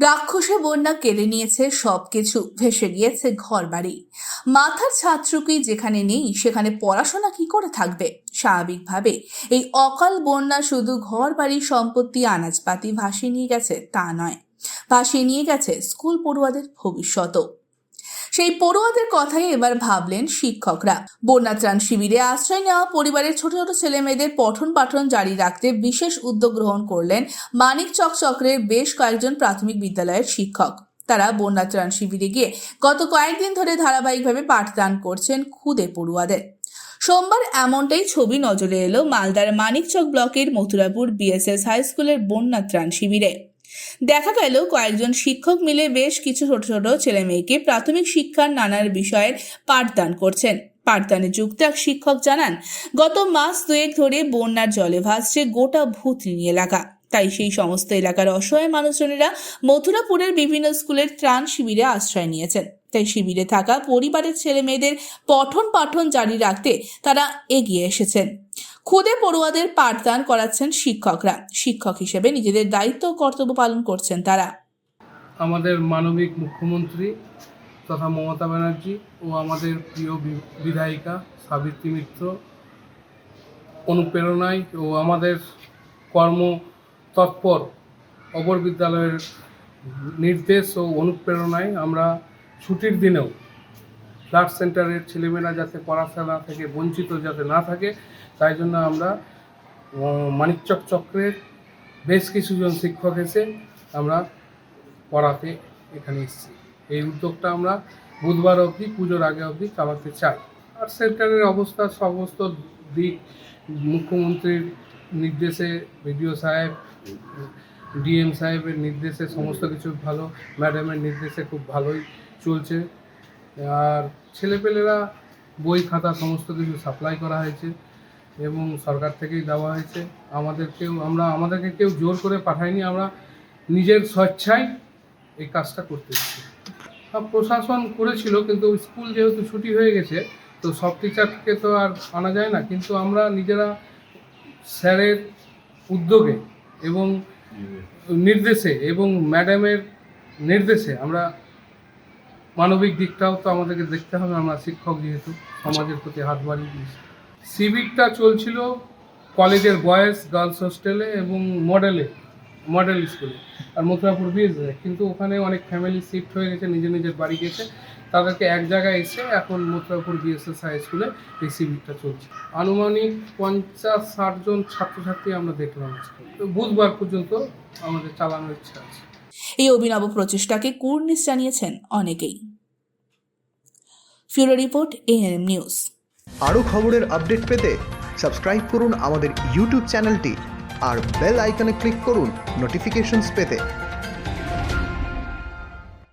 রাক্ষসে বন্যা কেড়ে নিয়েছে সব কিছু ভেসে গিয়েছে ঘর বাড়ি মাথার ছাত্রকি যেখানে নেই, সেখানে পড়াশোনা কি করে থাকবে? স্বাভাবিকভাবে এই অকাল বন্যা শুধু ঘর বাড়ির সম্পত্তি আনাজপাতি ভাসিয়ে নিয়ে গেছে, তা নয়। ভাসিয়ে নিয়ে গেছে স্কুল পড়ুয়াদের ভবিষ্যতও। সেই পড়ুয়াদের কথাই এবার ভাবলেন শিক্ষকরা। বন্যাত্রাণ শিবিরে আশ্রয় নেওয়া পরিবারের ছোট ছোট ছেলে মেয়েদের পঠন পাঠন জারি রাখতে বিশেষ উদ্যোগ গ্রহণ করলেন মানিকচক চক্রের বেশ কয়েকজন প্রাথমিক বিদ্যালয়ের শিক্ষক। তারা বন্যাত্রাণ শিবিরে গিয়ে গত কয়েকদিন ধরে ধারাবাহিকভাবে পাঠদান করছেন খুদে পড়ুয়াদের। সোমবার এমনটাই ছবি নজরে এলো মালদার মানিকচক ব্লকের মথুরাপুর বিএসএস হাই স্কুলের বন্যা ত্রাণ শিবিরে। দেখা গেল কয়েকজন শিক্ষক মিলে বেশ কিছু ছোট ছোট ছেলে মেয়েকে প্রাথমিক শিক্ষার নানার বিষয়ের পাঠদান করছেন। পাঠদানে যুক্ত এক শিক্ষক জানান, গত মাস দুয়েক ধরে বন্যার জলে ভাসছে গোটা ভূতনি এলাকা। তাই সেই সমস্ত এলাকার অসহায় মানুষজনেরা মথুরাপুরের বিভিন্ন স্কুলের ত্রাণ শিবিরে আশ্রয় নিয়েছেন। তাই শিবিরে থাকা পরিবারের ছেলে মেয়েদের পঠন পাঠন জারি রাখতে তারা এগিয়ে এসেছেন। খুদে পড়ুয়াদের পাঠদান করাচ্ছেন শিক্ষকরা। শিক্ষক হিসেবে নিজেদের দায়িত্ব কর্তব্য পালন করছেন তারা। আমাদের মানবিক মুখ্যমন্ত্রী তথা মমতা ব্যানার্জি ও আমাদের প্রিয় বিধায়িকা সাবিত্রী মিত্র অনুপ্রেরণায় ও আমাদের কর্ম তৎপর অপর বিদ্যালয়ের নির্দেশ ও অনুপ্রেরণায় আমরা ছুটির দিনেও ব্লাড সেন্টারের ছেলেমেয়েরা যাতে পড়াশোনা থেকে বঞ্চিত যাতে না থাকে, তাই জন্য আমরা মানিকচক চক্রের বেশ কিছুজন শিক্ষক এসে আমরা পড়াতে এখানে এসেছি। এই উদ্যোগটা আমরা বুধবার অবধি, পুজোর আগে অবধি চালাতে চাই। আর সেন্টারের অবস্থা, সমস্ত দিক, মুখ্যমন্ত্রীর নির্দেশে, বিডিও সাহেব, ডিএম সাহেবের নির্দেশে সমস্ত কিছু ভালো, ম্যাডামের নির্দেশে খুব ভালোই চলছে। আর ছেলেপেলেরা বই, খাতা সমস্ত কিছু সাপ্লাই করা হয়েছে এবং সরকার থেকেই দেওয়া হয়েছে। আমাদেরকেও, আমরা, আমাদেরকে কেউ জোর করে পাঠায়নি, আমরা নিজের স্বেচ্ছায় এই কাজটা করতে প্রশাসন করেছিল, কিন্তু স্কুল যেহেতু ছুটি হয়ে গেছে, তো সব টিচারকে তো আর আনা যায় না, কিন্তু আমরা নিজেরা স্যারের উদ্যোগে এবং নির্দেশে এবং ম্যাডামের নির্দেশে আমরা মানবিক দিকটাও তো আমাদেরকে দেখতে হবে, আমরা শিক্ষক যেহেতু, সমাজের প্রতি হাত বাড়িয়ে দিয়েছি। সিভিকটা চলছিল কলেজের বয়েজ, গার্লস হোস্টেলে এবং মডেলে, মডেল স্কুলে, আর মথুরাপুর বিএসএ কিন্তু ওখানে অনেক ফ্যামিলি শিফট হয়ে গেছে, নিজের নিজের বাড়ি গেছে। তাদেরকে এক জায়গায় এসে এখন মথুরাপুর বিএসএস হাই স্কুলে এই সিভিকটা চলছে। আনুমানিক পঞ্চাশ, ষাট জন ছাত্রছাত্রী আমরা দেখলাম বুধবার পর্যন্ত আমাদের চালানোর ইচ্ছা আছে। এই অভিনব প্রচেষ্টাকে কুর্নিশ জানিয়েছেন অনেকেই। ফিউরো রিপোর্ট, এএনএম নিউজ। আরও খবরের আপডেট পেতে সাবস্ক্রাইব করুন আমাদের ইউটিউব চ্যানেলটি আর বেল আইকনে ক্লিক করুন নোটিফিকেশনস পেতে।